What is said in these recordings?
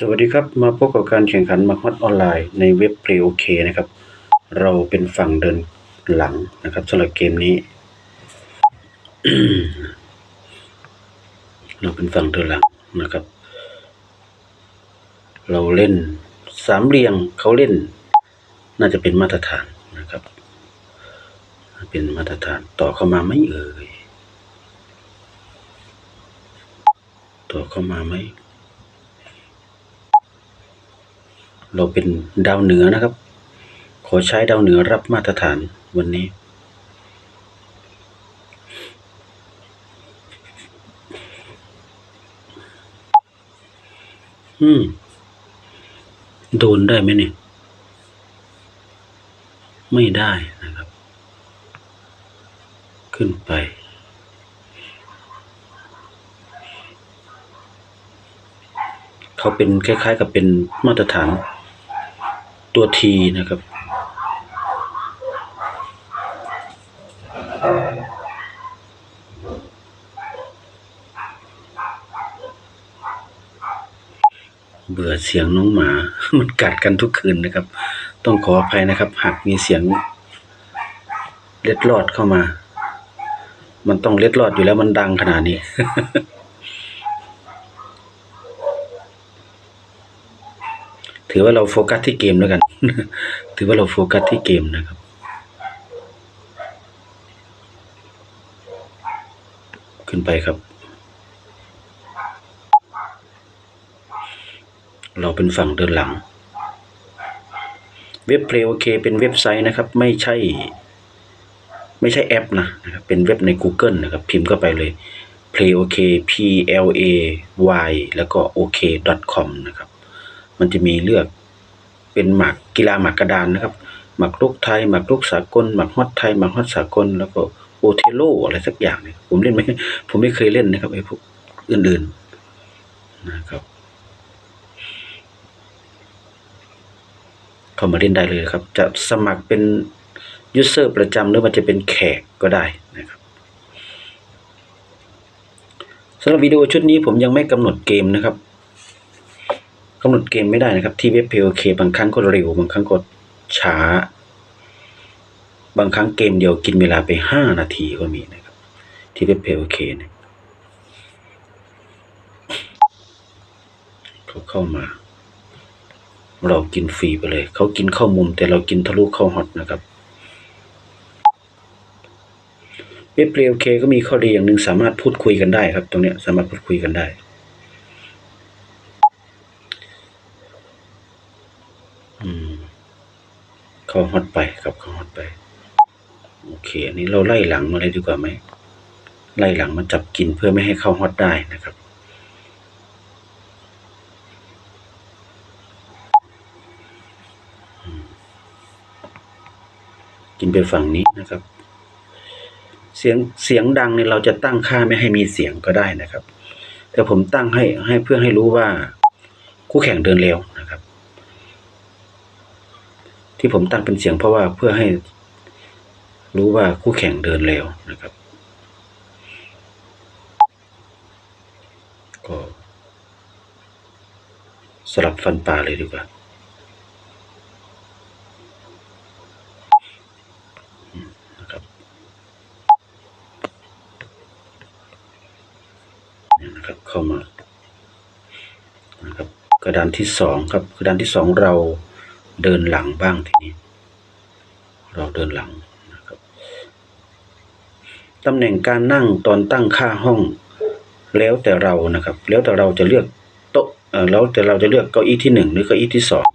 สวัสดีครับ มาพบกับการแข่งขันมาฮอตออนไลน์ในเว็บ Play OK นะครับ เราเป็นฝั่งเดินหลังนะครับสำหรับเกมนี้ เราเป็นฝั่งเดินหลังนะครับ เราเล่นสามเหลี่ยงเขาเล่น น่าจะเป็นมาตรฐานนะครับ เป็นมาตรฐานต่อเข้ามาไหม่เอ่ยต่อเข้ามาไหม เราเป็นดาวเหนือนะครับ ขอใช้ดาวเหนือรับมาตรฐานวันนี้ อืม โดนได้ไหมเนี่ย ไม่ได้นะครับ ขึ้นไปเขาเป็นคล้าย ๆ กับเป็นมาตรฐาน ตัวทีนะครับ เบื่อเสียงน้องหมา มันกัดกันทุกคืนนะครับ ต้องขออภัยนะครับ หากมีเสียงเล็ดลอดเข้ามา มันต้องเล็ดลอดอยู่แล้วมันดังขนาดนี้ ถือว่าเราโฟกัสที่เกมแล้วกัน ถือว่าเราโฟกัสที่เกมนะครับ ขึ้นไปครับ เราเป็นฝั่งเดินหลัง เว็บ Play OK เป็นเว็บไซต์นะครับ ไม่ใช่ ไม่ใช่แอปนะนะครับ เป็นเว็บใน Google นะครับ พิมพ์เข้าไปเลย Play OK P L A Y แล้วก็ OK com นะครับ มันจะมีเลือกเป็นหมากกีฬาหมากกระดานนะครับ หมากรุกไทยหมากรุกสากลหมากฮอตไทยหมากฮอตสากล แล้วก็โอเทโลอะไรสักอย่างเนี่ยผมเล่นไม่ผมไม่เคยเล่นนะครับไอ้พวกอื่นๆนะครับเข้ามาเล่นได้เลยครับ จะสมัครเป็นยูเซอร์ประจำหรือมันจะเป็นแขกก็ได้นะครับสำหรับวิดีโอชุดนี้ผมยังไม่กำหนดเกมนะครับำหนดเกมไม่ได้นะครับ ที่เว็บ POK บางครั้งก็เร็ว บางครั้งก็ช้า บางครั้งเกมเดียวกินเวลาไปห้านาทีก็มีนะครับ ที่เว็บ POK เนี่ยเขาเข้ามา เรากินฟรีไปเลย เขากินเข้ามุมแต่เรากินทะลุเข้าฮอตนะครับเว็บเพลโอเคก็มีข้อดีอย่างหนึ่งสามารถพูดคุยกันได้ครับ ตรงเนี้ยสามารถพูดคุยกันได้ อืม เข้าฮอตไปครับเข้าฮอตไป โอเค อันนี้เราไล่หลังมาเลยดีกว่าไหม ไล่หลังมาจับกินเพื่อไม่ให้เข้าฮอตได้นะครับ กินไปฝั่งนี้นะครับ เสียงเสียงดังเนี่ยเราจะตั้งค่าไม่ให้มีเสียงก็ได้นะครับ แต่ผมตั้งให้ให้เพื่อให้รู้ว่าคู่แข่งเดินเร็วนะครับ ที่ผมตั้งเป็นเสียงเพราะว่าเพื่อให้รู้ว่าคู่แข่งเดินเร็วนะครับ ก็สลับฟันปลาเลยดีกว่านะครับเนี่ยนะครับเข้ามานะครับกระดานที่สองครับกระดานที่สองเรา เดินหลังบ้างทีนี้ เราเดินหลังนะครับตำแหน่งการนั่งตอนตั้งค่าห้อง แล้วแต่เรานะครับ แล้วแต่เราจะเลือกโต๊ะแล้วแต่เราจะเลือกเก้าอี้ที่หนึ่งหรือเก้าอี้ที่สอง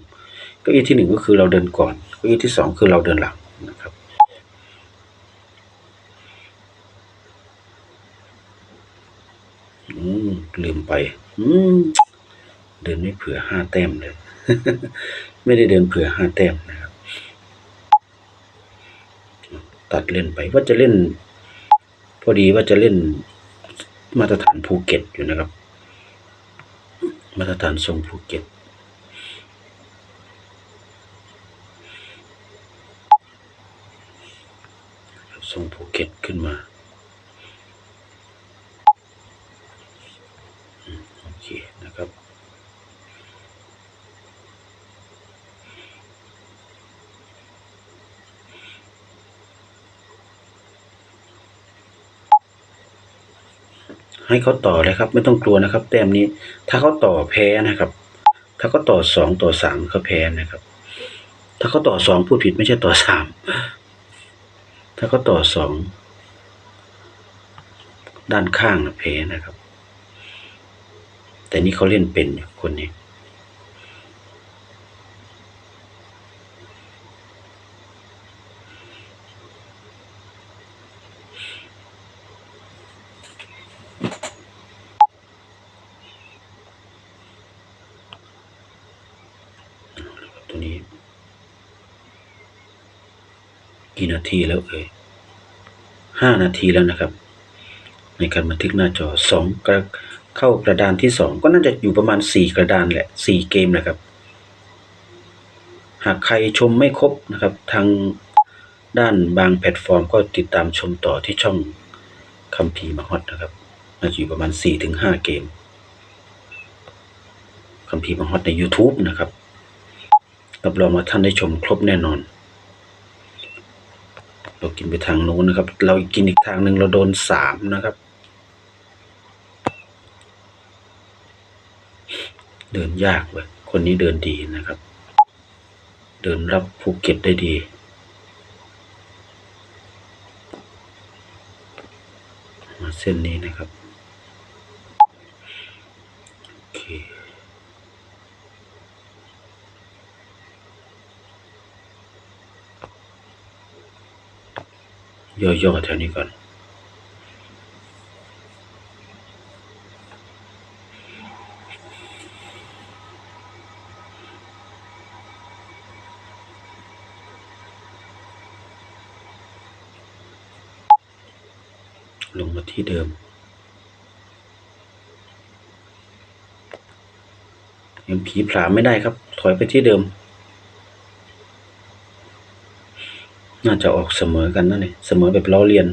เก้าอี้ที่หนึ่งก็คือเราเดินก่อนเก้าอี้ที่สองคือเราเดินหลังนะครับลืมไป เดินไม่เผื่อห้าแต้มเลย ไม่ได้เดินเผื่อห้าแต้มนะครับ ตัดเล่นไปว่าจะเล่น พอดีว่าจะเล่นมาตรฐานภูเก็ตอยู่นะครับ มาตรฐานทรงภูเก็ตทรงภูเก็ตขึ้นมา โอเคนะครับ ให้เขาต่อเลยครับ ไม่ต้องกลัวนะครับ แต้มนี้ ถ้าเขาต่อแพ้นะครับ ถ้าเขาต่อสองต่อสามเขาแพ้นะครับ ถ้าเขาต่อสองพูดผิดไม่ใช่ต่อสามถ้าเขาต่อสองด้านข้างนะแพ้นะครับ แต่นี่เขาเล่นเป็นคนนี้ นาทีแล้วเอ่ยห้านาทีแล้วนะครับ ในการบันทึกหน้าจอสองกระเข้ากระดานที่สองก็น่าจะอยู่ประมาณสี่กระดานแหละสี่เกมนะครับ หากใครชมไม่ครบนะครับทางด้านบางแพลตฟอร์มก็ติดตามชมต่อที่ช่องคัมภีร์มาฮอตนะครับน่าจะอยู่ประมาณสี่ถึงห้าเกมคัมภีร์มาฮอตใน YouTube นะครับรับรองว่าท่านได้ชมครบแน่นอน เรากินไปทางโน้นนะครับ เรากินอีกทางหนึ่งเราโดนสามนะครับ เดินยากเลยคนนี้เดินดีนะครับ เดินรับภูเก็ตได้ดีมาเส้นนี้นะครับ โอเค ย่อๆแถวนี้ก่อน ลงมาที่เดิมยังผีผลาไม่ได้ครับ ถอยไปที่เดิม น่าจะออกเสมอกันนั่นเลยเสมอแบบล้อเลียน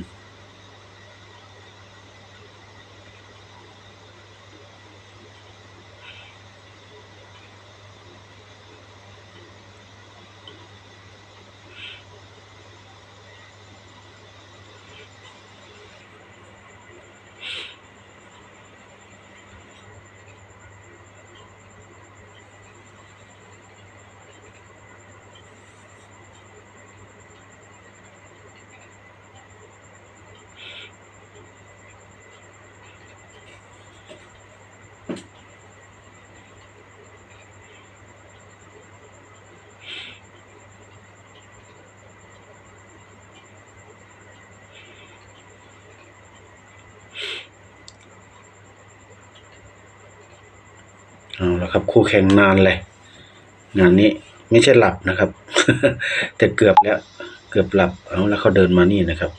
เอาละครับ คู่แข่งนานเลย งานนี้ไม่ใช่หลับนะครับ แต่เกือบแล้ว เกือบหลับเอาแล้วเขาเดินมานี่นะครับ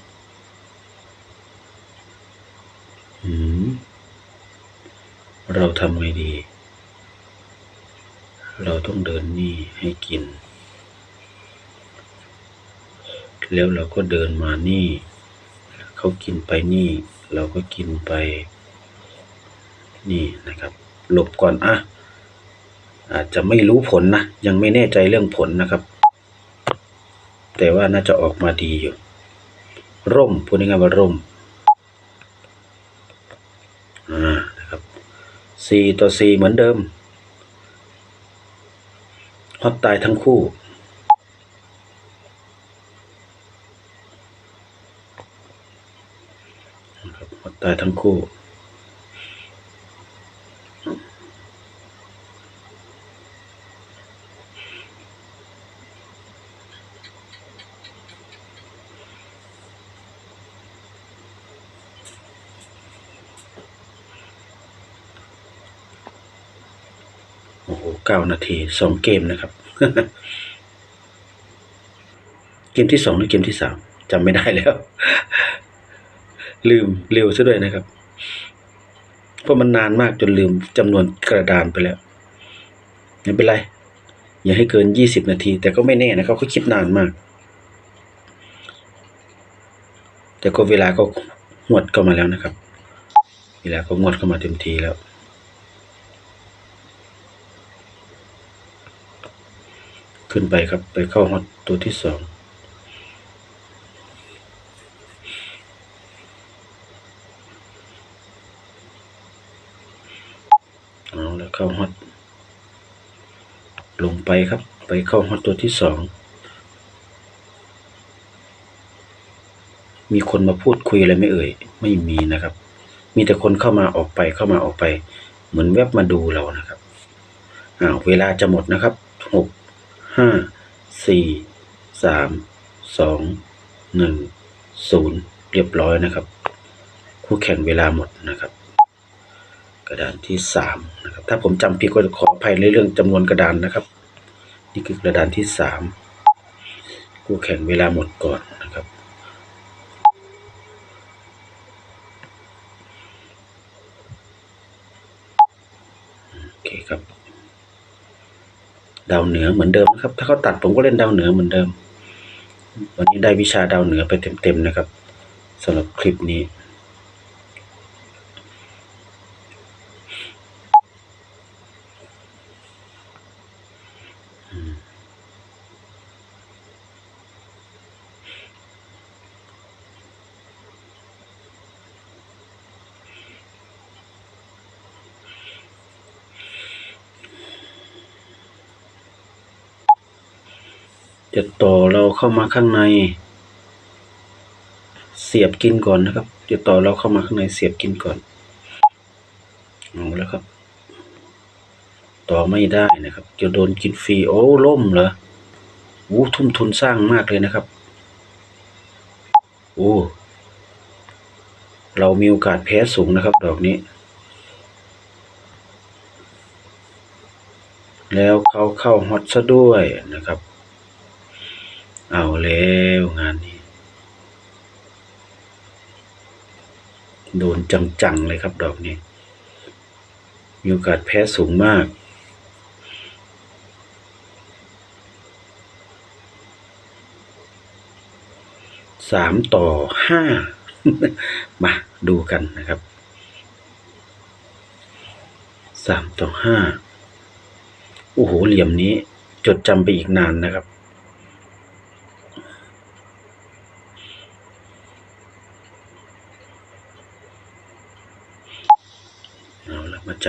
เราทำไงดี เราต้องเดินนี่ให้กิน แล้วเราก็เดินมานี่ เขากินไปนี่ เราก็กินไป นี่นะครับ หลบก่อนอะอาจจะไม่รู้ผลนะ ยังไม่แน่ใจเรื่องผลนะครับ แต่ว่าน่าจะออกมาดีอยู่ ร่มพูดง่ายๆว่าร่มอ่านะครับสี่ต่อสี่เหมือนเดิมฮอตตายทั้งคู่ฮอตตายทั้งคู่ เก้านาทีสองเกมนะครับ เกมที่สองหรือเกมที่สามจำไม่ได้แล้ว ลืมเร็วซะด้วยนะครับ เพราะมันนานมากจนลืมจำนวนกระดานไปแล้วไม่เป็นไร อย่าให้เกินยี่สิบนาที แต่ก็ไม่แน่นะครับเขาคิดนานมาก แต่ก็เวลาก็งวดเข้ามาแล้วนะครับ เวลาก็งวดเข้ามาเต็มทีแล้ว ขึ้นไปครับ ไปเข้าฮอตตัวที่สองเอาแล้วเข้าฮอตลงไปครับ ไปเข้าฮอตตัวที่สองมีคนมาพูดคุยอะไรไม่เอ่ย ไม่มีนะครับ มีแต่คนเข้ามาออกไปเข้ามาออกไป เหมือนแวบมาดูเรานะครับอ้าวเวลาจะหมดนะครับ ห้าสี่สามสองหนึ่งศูนย์เรียบร้อยนะครับ คู่แข่งเวลาหมดนะครับ กระดานที่สามนะครับถ้าผมจำผิดก็ขออภัยในเรื่องจำนวนกระดานนะครับ นี่คือกระดานที่สามคู่แข่งเวลาหมดก่อนนะครับ โอเคครับ ดาวเหนือเหมือนเดิมนะครับ ถ้าเขาตัดผมก็เล่นดาวเหนือเหมือนเดิม วันนี้ได้วิชาดาวเหนือไปเต็มๆนะครับสำหรับคลิปนี้ จะต่อเราเข้ามาข้างใน เสียบกินก่อนนะครับ จะต่อเราเข้ามาข้างในเสียบกินก่อนเอาแล้วครับ ต่อไม่ได้นะครับ จะโดนกินฟรีโอ้ล่มเหรอโอ้ทุ่มทุนสร้างมากเลยนะครับโอ้เรามีโอกาสแพ้สูงนะครับ ดอกนี้ แล้วเขาเข้าฮอตซะด้วยนะครับ เอาแล้วงานนี้ โดนจังๆเลยครับดอกนี้ มีโอกาสแพ้สูงมากสามต่อห้ามาดูกันนะครับสามต่อห้าโอ้โห เหลี่ยมนี้จดจำไปอีกนานนะครับ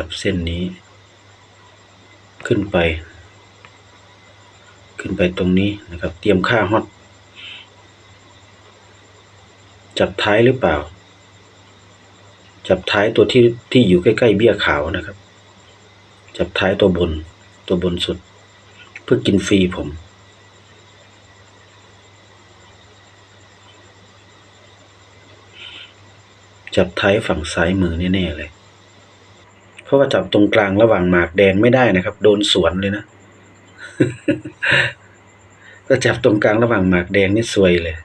เอาละมาจับเส้นนี้ ขึ้นไป ขึ้นไปตรงนี้นะครับ เตรียมค่าฮอตจับท้ายหรือเปล่า จับท้ายตัวที่ที่อยู่ใกล้ๆเบี้ยขาวนะครับ จับท้ายตัวบนตัวบนสุด เพื่อกินฟรีผมจับท้ายฝั่งซ้ายมือแน่ ๆ เลย เพราะว่าจับตรงกลางระหว่างหมากแดงไม่ได้นะครับ โดนสวนเลยนะถ้าจับตรงกลางระหว่างหมากแดงนี่ซวยเลย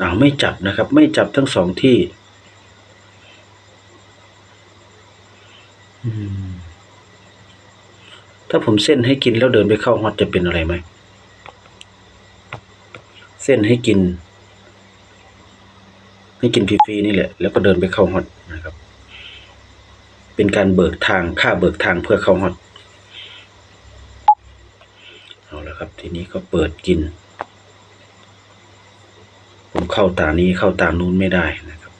อ้าวไม่จับนะครับ ไม่จับทั้งสองที่ถ้าผมเส้นให้กินแล้วเดินไปเข้าฮอตจะเป็นอะไรไหม เส้นให้กิน ให้กินฟรีๆนี่แหละ แล้วก็เดินไปเข้าฮอตนะครับ เป็นการเบิกทางค่าเบิกทางเพื่อเข้าฮอตเอาละครับ ทีนี้ก็เปิดกิน ผมเข้าตานี้เข้าตานู้นไม่ได้นะครับ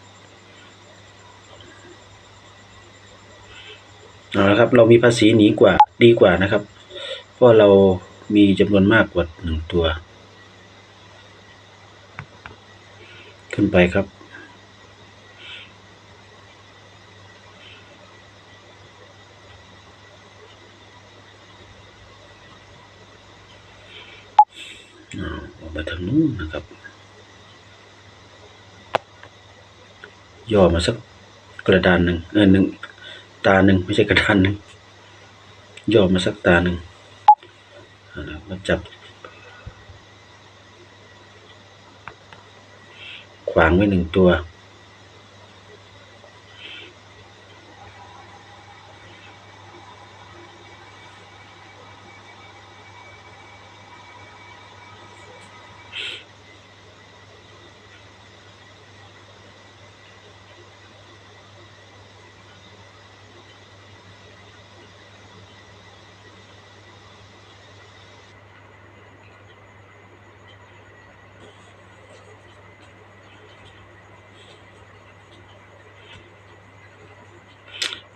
เอาละครับ เรามีภาษีหนีกว่าดีกว่านะครับ เพราะเรามีจำนวนมากกว่าหนึ่งตัว ขึ้นไปครับ มาทางนู้นนะครับ ย่อมาสักกระดานหนึ่งเออหนึ่งตาหนึ่งไม่ใช่กระดานหนึ่งย่อมาสักตาหนึ่งเอาละมาจับขวางไว้หนึ่งตัว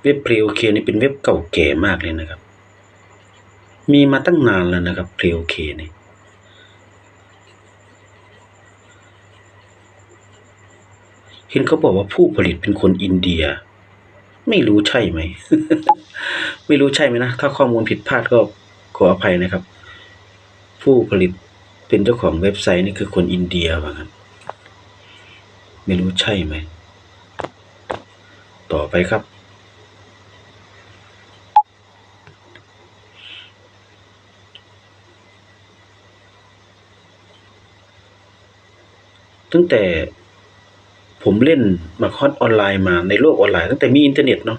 เว็บ Play OK นี่เป็นเว็บเก่าแก่มากเลยนะครับ มีมาตั้งนานแล้วนะครับ Play OK นี่เห็นเขาบอกว่าผู้ผลิตเป็นคนอินเดีย ไม่รู้ใช่ไหม ไม่รู้ใช่ไหมนะ ถ้าข้อมูลผิดพลาดก็ขออภัยนะครับ ผู้ผลิตเป็นเจ้าของเว็บไซต์นี่คือคนอินเดียว่างั้นไม่รู้ใช่ไหม ต่อไปครับ ตั้งแต่ผมเล่นมาคอสออนไลน์มาในโลกออนไลน์ ตั้งแต่มีอินเทอร์เน็ตเนาะ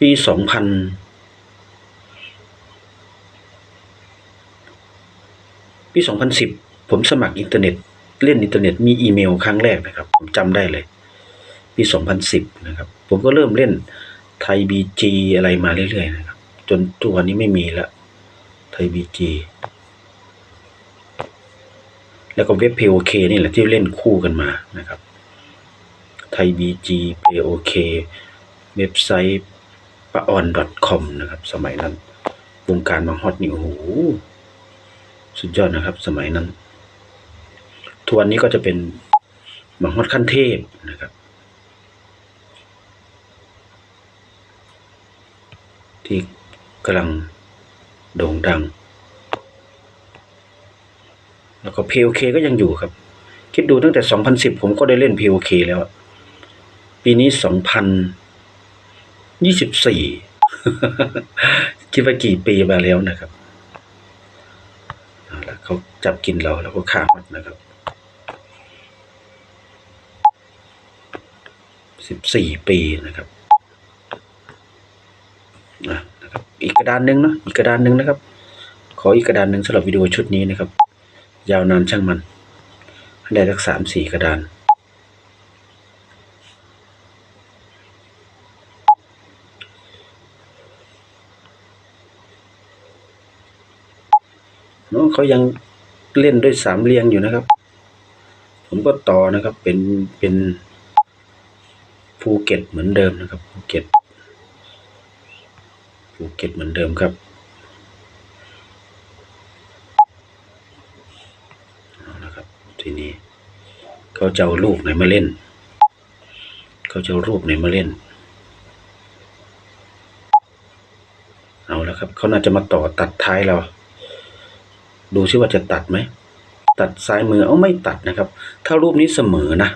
ปีสองพันปีสองพันสิบผมสมัครอินเทอร์เน็ต เล่นอินเทอร์เน็ตมีอีเมลครั้งแรกนะครับ ผมจำได้เลย ปีสองพันสิบนะครับ ผมก็เริ่มเล่นไทยบีจีอะไรมาเรื่อยๆนะครับ จนทุกวันนี้ไม่มีละไทยบีจี แล้วก็เว็บ POK นี่แหละที่เล่นคู่กันมานะครับไทย BG POK เคเว็บไซต์ปะออน .com นะครับ สมัยนั้น วงการมาฮอตนี่โอ้โหสุดยอดนะครับ สมัยนั้นทุกวันนี้ก็จะเป็นมาฮอตขั้นเทพนะครับ ที่กำลังโด่งดัง แล้วก็ POK ก็ยังอยู่ครับ คิดดูตั้งแต่ 2010 ผมก็ได้เล่น POK แล้วอะปีนี้ 2024 คิดว่ากี่ปีมาแล้วนะครับเอาละเขาจับกินเราแล้วก็ฆ่ามันนะครับ 14 ปีนะครับนะครับ อีกกระดานหนึ่งเนาะอีกกระดานหนึ่งนะครับ ขออีกกระดานหนึ่งสำหรับวิดีโอชุดนี้นะครับ ยาวนานช่างมัน ได้สักสามสี่กระดาน น้องเขายังเล่นด้วยสามเรียงอยู่นะครับ ผมก็ต่อนะครับเป็นเป็นภูเก็ตเหมือนเดิมนะครับภูเก็ตภูเก็ตเหมือนเดิมครับ เอาละครับ ทีนี้ เขาจะเอารูปไหนมาเล่น เขาจะเอารูปไหนมาเล่น เอาแล้วครับ เขาน่าจะมาต่อตัดท้ายเรา ดูซิว่าจะตัดไหม ตัดซ้ายมือเอาไม่ตัดนะครับ ถ้ารูปนี้เสมอนะ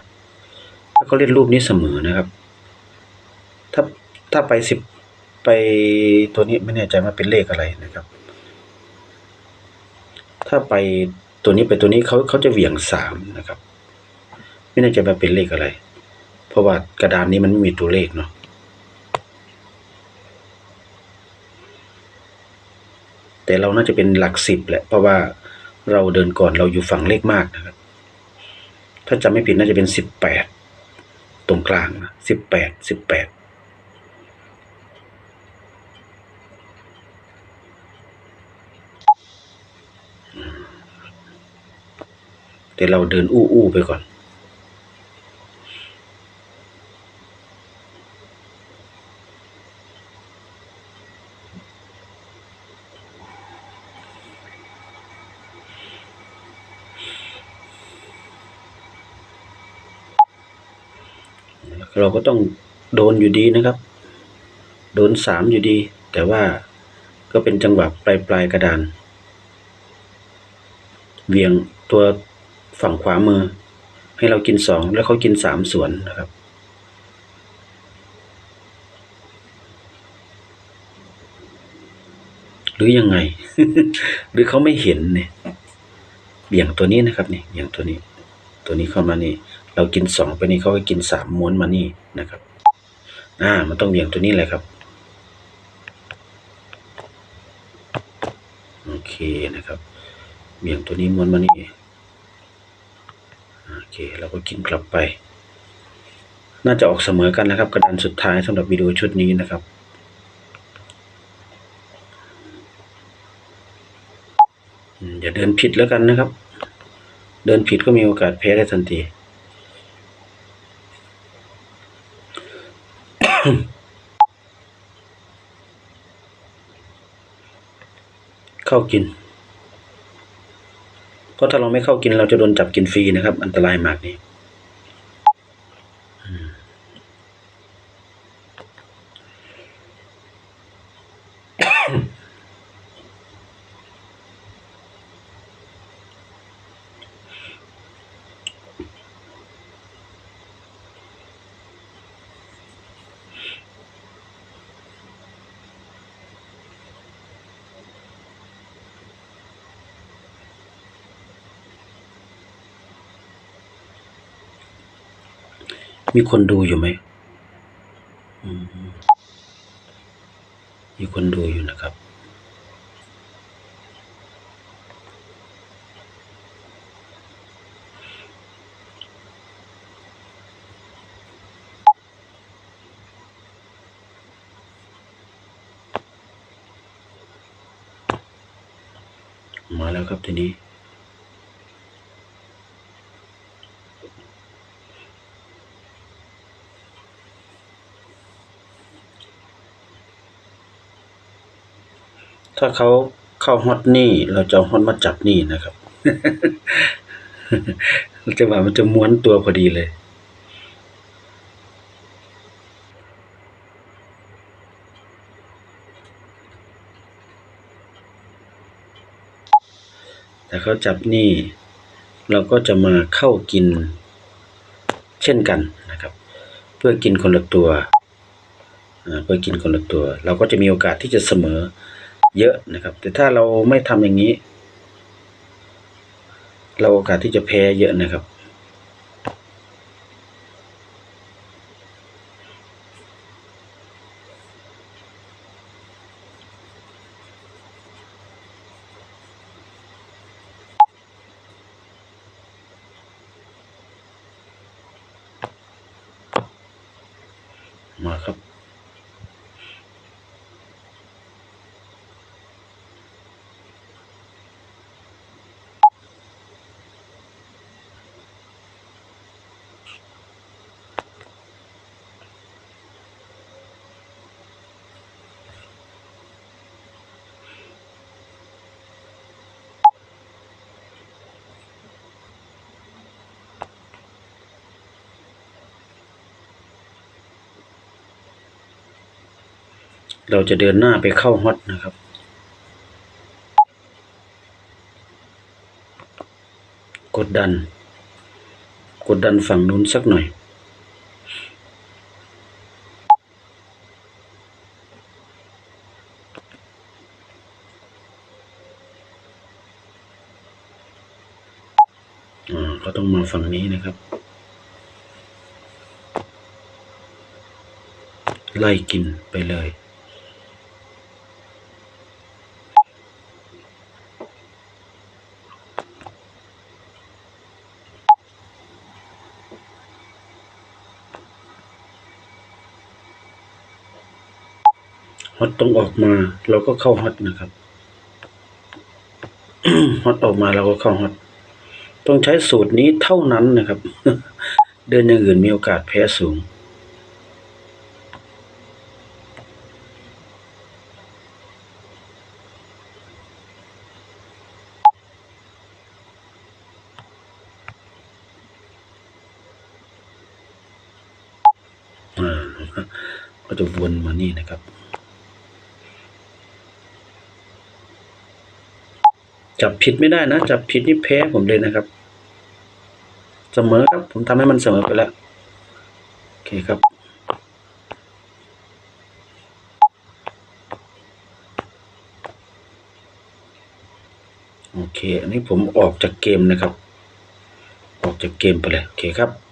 ถ้าเขาเล่นรูปนี้เสมอนะครับ ถ้าถ้าไปสิบไปตัวนี้ไม่แน่ใจว่าเป็นเลขอะไรนะครับ ถ้าไป ตัวนี้ไปตัวนี้เขาเขาจะเหวี่ยงสามนะครับ ไม่แน่ใจว่าเป็นเลขอะไร เพราะว่ากระดานนี้มันไม่มีตัวเลขเนาะแต่เราน่าจะเป็นหลักสิบแหละเพราะว่าเราเดินก่อนเราอยู่ฝั่งเลขมากนะครับ ถ้าจำไม่ผิดน่าจะเป็นสิบแปดตรงกลางนะสิบแปดสิบแปด แต่เราเดินอู้อู้ไปก่อน เราก็ต้องโดนอยู่ดีนะครับ โดนสามอยู่ดี แต่ว่าก็เป็นจังหวะปลายปลายๆกระดาน เวียงตัว ฝั่งขวามือ ให้เรากินสองแล้วเขากินสามส่วนนะครับ หรือยังไง หรือเขาไม่เห็นเนี่ยเบี่ยงตัวนี้นะครับนี่เบี่ยงตัวนี้ ตัวนี้เข้ามานี่ เรากินสองไปนี่เขาก็กินสามม้วนมานี่นะครับ อ่า มันต้องเบี่ยงตัวนี้แหละครับโอเคนะครับ เบี่ยงตัวนี้ม้วนมานี่ โอเคเราก็กินกลับไป น่าจะออกเสมอกันนะครับ กระดานสุดท้ายสำหรับวิดีโอชุดนี้นะครับอย่าเดินผิดแล้วกันนะครับ เดินผิดก็มีโอกาสแพ้ได้ทันทีเข้ากิน เพราะถ้าเราไม่เข้ากินเราจะโดนจับกินฟรีนะครับ อันตรายมากนี่อืม มีคนดูอยู่ไหมมีคนดูอยู่นะครับ มาแล้วครับทีนี้ ถ้าเขาเข้าฮอตนี่ เราจะฮอตมาจับนี่นะครับจังหวะมันจะม้วนตัวพอดีเลยแต่เขาจับนี่ เราก็จะมาเข้ากิน เช่นกันนะครับ เพื่อกินคนละตัวเพื่อกินคนละตัว เราก็จะมีโอกาสที่จะเสมอ เยอะนะครับ แต่ถ้าเราไม่ทำอย่างนี้ เราโอกาสที่จะแพ้เยอะนะครับ มาครับ เราจะเดินหน้าไปเข้าฮอตนะครับ กดดัน กดดันฝั่งนู้นสักหน่อย อ่าก็ต้องมาฝั่งนี้นะครับไล่กินไปเลย ฮอ ต้องออกมา เราก็เข้าฮอตนะครับฮอตออกมาเราก็เข้าฮอตต้องใช้สูตรนี้เท่านั้นนะครับ เดินอย่างอื่นมีโอกาสแพ้สูง อ่า ก็จะวนมานี่นะครับ จับ ผิดไม่ได้นะ จับผิดนี่แพ้ผมเลยนะครับ เสมอครับ ผมทำให้มันเสมอไปแล้ว โอเคครับโอเค อันนี้ผมออกจากเกมนะครับ ออกจากเกมไปเลย โอเคครับ